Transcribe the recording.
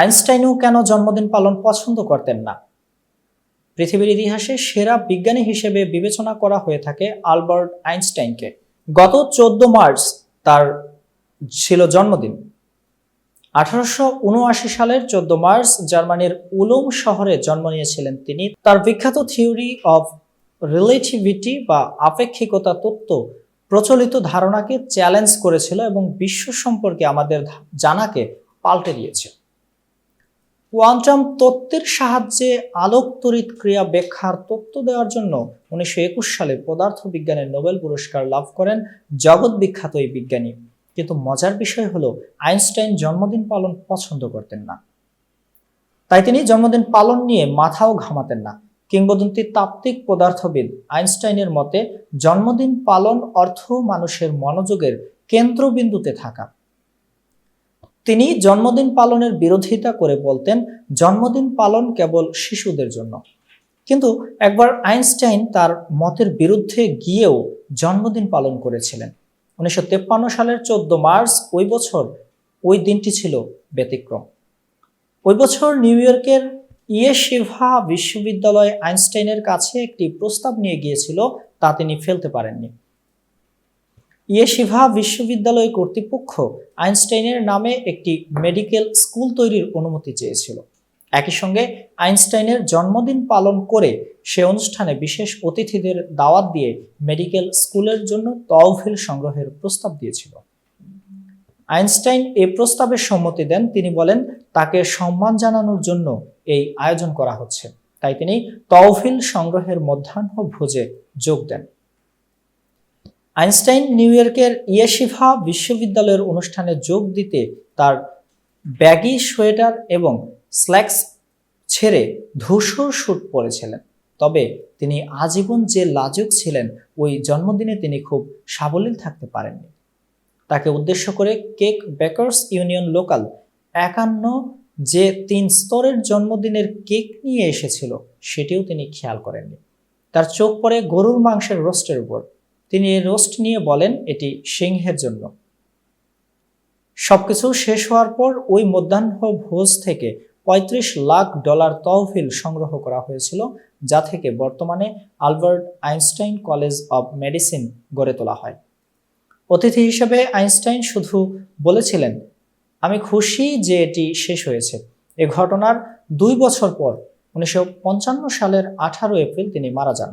আইনস্টাইনও কেন জন্মদিন পালন পছন্দ করতেন না? পৃথিবীর ইতিহাসে সেরা বিজ্ঞানী হিসেবে বিবেচনা করা হয়ে থাকে আলবার্ট আইনস্টাইনকে। গত চোদ্দ মার্চ তার ছিল জন্মদিন। আঠারোশো উনআশি সালের চোদ্দ মার্চ জার্মানির উলুম শহরে জন্ম নিয়েছিলেন তিনি। তার বিখ্যাত থিওরি অফ রিলেটিভিটি বা আপেক্ষিকতা তত্ত্ব প্রচলিত ধারণাকে চ্যালেঞ্জ করেছিল এবং বিশ্ব সম্পর্কে আমাদের জানাকে পাল্টে দিয়েছে। কোয়ান্টাম তত্ত্বের সাহায্যে আলোক তড়িৎ ক্রিয়া ব্যাখ্যার তত্ত্ব দেওয়ার জন্য উনিশশো একুশ সালে পদার্থবিজ্ঞানের নোবেল পুরস্কার লাভ করেন জগৎ বিখ্যাত এই বিজ্ঞানী। কিন্তু মজার বিষয় হলো, আইনস্টাইন জন্মদিন পালন পছন্দ করতেন না। তাই তিনি জন্মদিন পালন নিয়ে মাথাও ঘামাতেন না। কিংবদন্তি তাত্ত্বিক পদার্থবিদ আইনস্টাইনের মতে, জন্মদিন পালন অর্থ মানুষের মনোযোগের কেন্দ্রবিন্দুতে থাকা। তিনি জন্মদিন পালনের বিরোধিতা করে বলতেন, জন্মদিন পালন কেবল শিশুদের জন্য। কিন্তু একবার আইনস্টাইন তার মতের বিরুদ্ধে গিয়েও জন্মদিন পালন করেছিলেন। উনিশশো সালের চোদ্দ মার্চ, ওই বছর ওই দিনটি ছিল ব্যতিক্রম। ওই বছর নিউ ইয়র্কের ইয়েশিভা বিশ্ববিদ্যালয়ে আইনস্টাইনের কাছে একটি প্রস্তাব নিয়ে গিয়েছিল, তা তিনি ফেলতে পারেননি। ইয়েশিভা বিশ্ববিদ্যালয় কর্তৃপক্ষ আইনস্টাইনের নামে একটি মেডিকেল স্কুল তৈরির অনুমতি চেয়েছিল। একই সঙ্গে আইনস্টাইনের জন্মদিন পালন করে সে অনুষ্ঠানে বিশেষ অতিথিদের দাওয়াত দিয়ে মেডিকেল স্কুলের জন্য তহবিল সংগ্রহের প্রস্তাব দিয়েছিল। আইনস্টাইন এ প্রস্তাবে সম্মতি দেন। তিনি বলেন, তাকে সম্মান জানানোর জন্য এই আয়োজন করা হচ্ছে। তাই তিনি তহবিল সংগ্রহের মধ্যাহ্ন ভোজে যোগ দেন। আইনস্টাইন নিউ ইয়র্কের ইয়েশিভা বিশ্ববিদ্যালয়ের অনুষ্ঠানে যোগ দিতে তার ব্যাগি সোয়েটার এবং স্ল্যাক্স ছেড়ে ধূসর শ্যুট পরেছিলেন। তবে তিনি আজীবন যে লাজুক ছিলেন, ওই জন্মদিনে তিনি খুব সাবলীল থাকতে পারেননি। তাকে উদ্দেশ্য করে কেক বেকার্স ইউনিয়ন লোকাল একান্ন যে তিন স্তরের জন্মদিনের কেক নিয়ে এসেছিল, সেটিও তিনি খেয়াল করেননি। তার চোখ পড়ে গরুর মাংসের রোস্টের উপর। তিনি রোস্ট নিয়ে বলেন এটি সিংহের জন্য। সবকিছু শেষ হওয়ার পর ওই মধ্যাহ্ন ভোজ থেকে পঁয়ত্রিশ লাখ ডলার তহবিল সংগ্রহ করা হয়েছিল, যা থেকে বর্তমানে Albert Einstein college of medicine গড়ে তোলা হয়। অতিথি হিসেবে আইনস্টাইন শুধু বলেছিলেন, আমি খুশি যে এটি শেষ হয়েছে। এ ঘটনার দুই বছর পর উনিশশো পঞ্চান্ন সালের আঠারো এপ্রিল তিনি মারা যান।